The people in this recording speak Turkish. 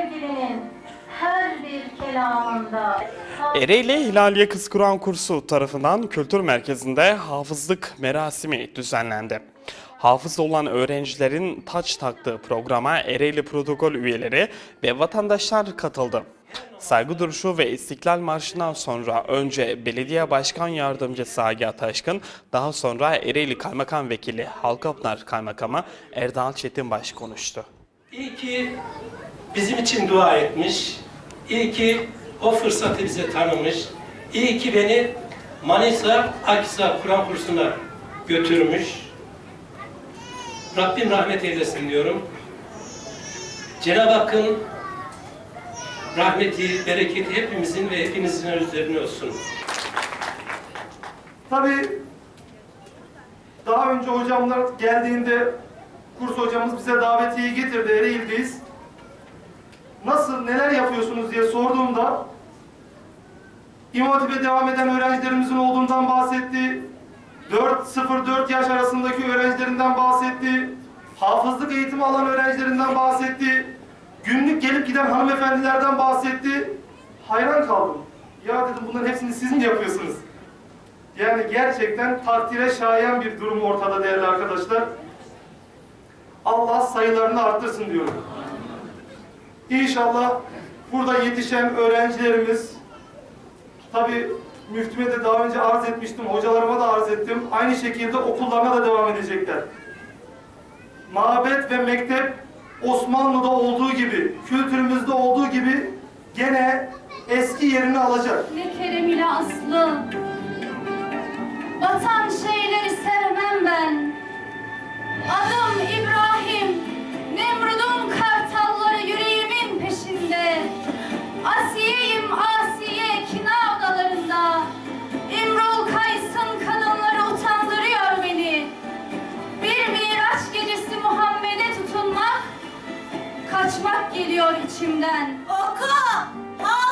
sevgilinin her bir kelamında. Ereğli Hilaliye Kız Kur'an Kursu tarafından kültür merkezinde hafızlık merasimi düzenlendi. Hafız olan öğrencilerin taç taktığı programa Ereğli protokol üyeleri ve vatandaşlar katıldı. Saygı duruşu ve İstiklal Marşı'ndan sonra önce Belediye Başkan Yardımcısı Agah Taşkın, daha sonra Ereğli Kaymakam Vekili Halkapınar Kaymakamı Erdal Çetinbaş konuştu. İyi ki bizim için dua etmiş. İyi ki o fırsatı bize tanımış. İyi ki beni Manisa Aksa Kur'an kursuna götürmüş. Rabbim rahmet eylesin diyorum. Cenab-ı Hakk'ın rahmeti, bereketi hepimizin ve hepinizin üzerine olsun. Tabii daha önce hocamlar geldiğinde kurs hocamız bize davetiyeyi getirdi Ereğli'deyiz. Nasıl, neler yapıyorsunuz diye sorduğumda İmam devam eden öğrencilerimizin olduğundan bahsetti. 4-0-4 yaş arasındaki öğrencilerinden bahsetti. Hafızlık eğitimi alan öğrencilerinden bahsetti. Günlük gelip giden hanımefendilerden bahsetti. Hayran kaldım. Ya dedim bunların hepsini siz mi yapıyorsunuz? Yani gerçekten takdire şayan bir durum ortada değerli arkadaşlar. Allah sayılarını arttırsın diyorum. İnşallah burada yetişen öğrencilerimiz, tabi müftüme de daha önce arz etmiştim, hocalarıma da arz ettim. Aynı şekilde okullarına da devam edecekler. Mabet ve mektep Osmanlı'da olduğu gibi, kültürümüzde olduğu gibi gene eski yerini alacak. Ne geliyor içimden. Oku! Ha!